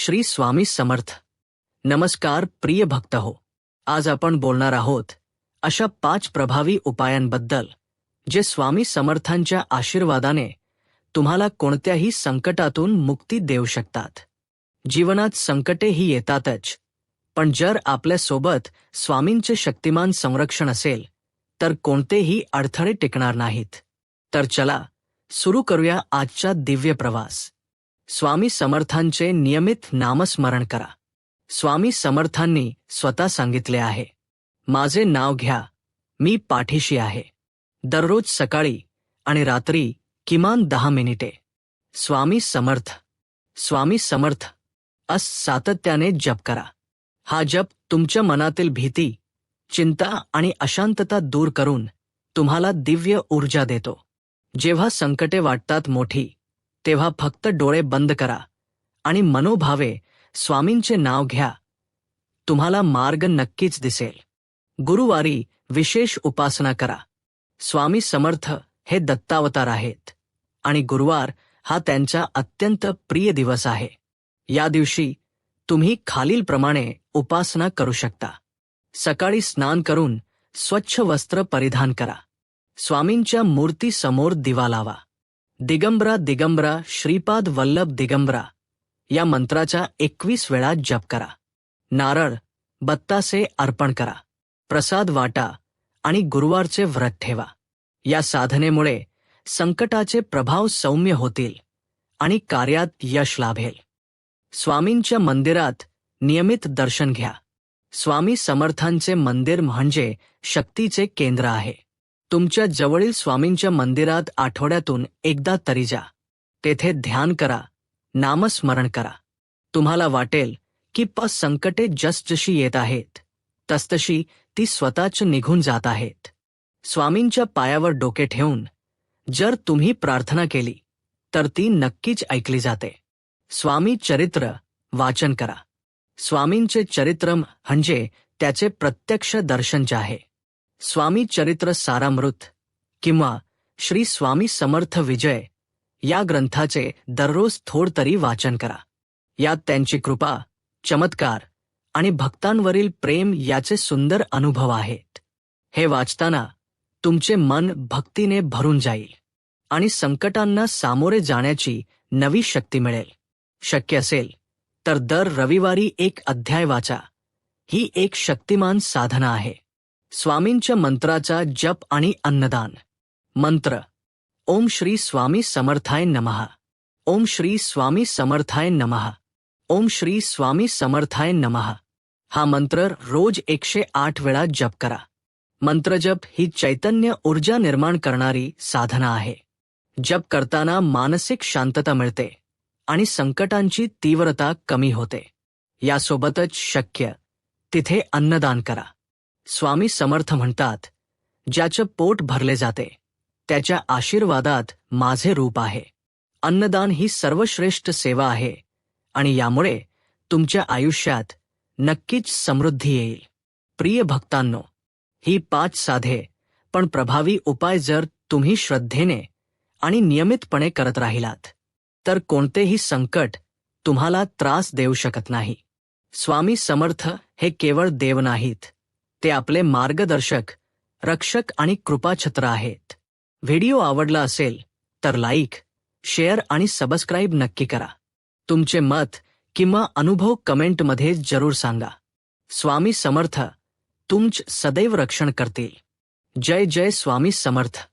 श्री स्वामी समर्थ. नमस्कार प्रिय भक्त हो आज आपण बोलणार आहोत अशा पाच प्रभावी उपायांबद्दल जे स्वामी समर्थांच्या आशीर्वादाने तुम्हाला कोणत्याही संकटातून मुक्ती देऊ शकतात. जीवनात संकटे ही येतातच पण जर आपल्यासोबत स्वामींचे शक्तिमान संरक्षण असेल तर कोणतेही अडथळे टिकणार नाहीत. तर चला सुरू करूया आजचा दिव्य प्रवास. स्वामी समर्थांचे नियमित नामस्मरण करा. स्वामी समर्थांनी स्वतः सांगितले आहे माझे नाव घ्या मी पाठीशी आहे. दररोज सकाळी आणि रात्री किमान दहा मिनिटे. स्वामी समर्थ स्वामी समर्थ अस सातत्याने जप करा. हा जप तुमच्या मनातील भीती चिंता आणि अशांतता दूर करून तुम्हाला दिव्य ऊर्जा देतो. जेव्हा संकटे वाटतात मोठी तेव्हा फक्त डोळे बंद करा आणि मनोभावे स्वामींचे नाव घ्या. तुम्हाला मार्ग नक्कीच दिसेल. गुरुवारी विशेष उपासना करा. स्वामी समर्थ हे दत्तावतार आहेत आणि गुरुवार हा त्यांचा अत्यंत प्रिय दिवस आहे. या दिवशी तुम्ही खालीलप्रमाणे उपासना करू शकता. सकाळी स्नान करून स्वच्छ वस्त्र परिधान करा. स्वामींच्या मूर्तीसमोर दिवा लावा. दिगंबरा दिगंबरा श्रीपाद वल्लभ दिगंबरा या मंत्राचा एकवीस वेळा जप करा. नारळ बत्तासे अर्पण करा. प्रसाद वाटा आणि गुरुवारचे व्रत ठेवा. या साधनेमुळे संकटाचे प्रभाव सौम्य होतील आणि कार्यात यश लाभेल. स्वामींच्या मंदिरात नियमित दर्शन घ्या. स्वामी समर्थांचे मंदिर म्हणजे शक्तीचे केंद्र आहे. तुमच्या जवळील स्वामींच्या मंदिरात आठवड्यातून एकदा तरी जा. तेथे ध्यान करा नामस्मरण करा. तुम्हाला वाटेल की प संकटे जसजशी येत आहेत तसतशी ती स्वतःच निघून जात आहेत. स्वामींच्या पायावर डोके ठेवून जर तुम्ही प्रार्थना केली तर ती नक्कीच ऐकली जाते. स्वामी चरित्र वाचन करा. स्वामींचे चरित्र म्हणजे त्याचे प्रत्यक्ष दर्शन जे आहे. स्वामी चरित्र सारामृत किंवा श्री स्वामी समर्थ विजय या ग्रंथाचे दररोज थोड तरी वाचन करा. यात त्यांची कृपा चमत्कार आणि भक्तांवरील प्रेम याचे सुंदर अनुभव आहेत. हे वाचताना तुमचे मन भक्तीने भरून जाईल आणि संकटांना सामोरे जाण्याची नवी शक्ती मिळेल. शक्य असेल तर दर रविवारी एक अध्याय वाचा. ही एक शक्तिमान साधना आहे. स्वामींच्या मंत्राचा जप आणि अन्नदान. मंत्र. ओम श्री स्वामी समर्थाय नमः. ओम श्री स्वामी समर्थाय नमः. ओम श्री स्वामी समर्थाय नमः. हा मंत्र रोज एकशे आठ वेळा जप करा. मंत्रजप ही चैतन्य ऊर्जा निर्माण करणारी साधना आहे. जप करताना मानसिक शांतता मिळते आणि संकटांची तीव्रता कमी होते. यासोबतच शक्य तिथे अन्नदान करा. स्वामी समर्थ म्हणतात ज्याचं पोट भरले जाते त्याच्या आशीर्वादात माझे रूप आहे. अन्नदान ही सर्वश्रेष्ठ सेवा आहे आणि यामुळे तुमच्या आयुष्यात नक्कीच समृद्धी येईल. प्रिय भक्तांनो ही पाच साधे पण प्रभावी उपाय जर तुम्ही श्रद्धेने आणि नियमितपणे करत राहिलात तर कोणतेही संकट तुम्हाला त्रास देऊ शकत नाही. स्वामी समर्थ हे केवळ देव नाहीत ते आपले मार्गदर्शक रक्षक आणि कृपाछत्र आहेत. व्हिडिओ आवडला असेल तर लाईक शेअर आणि सबस्क्राईब नक्की करा. तुमचे मत किंवा अनुभव कमेंटमध्ये जरूर सांगा. स्वामी समर्थ तुमच सदैव रक्षण करतील. जय जय स्वामी समर्थ.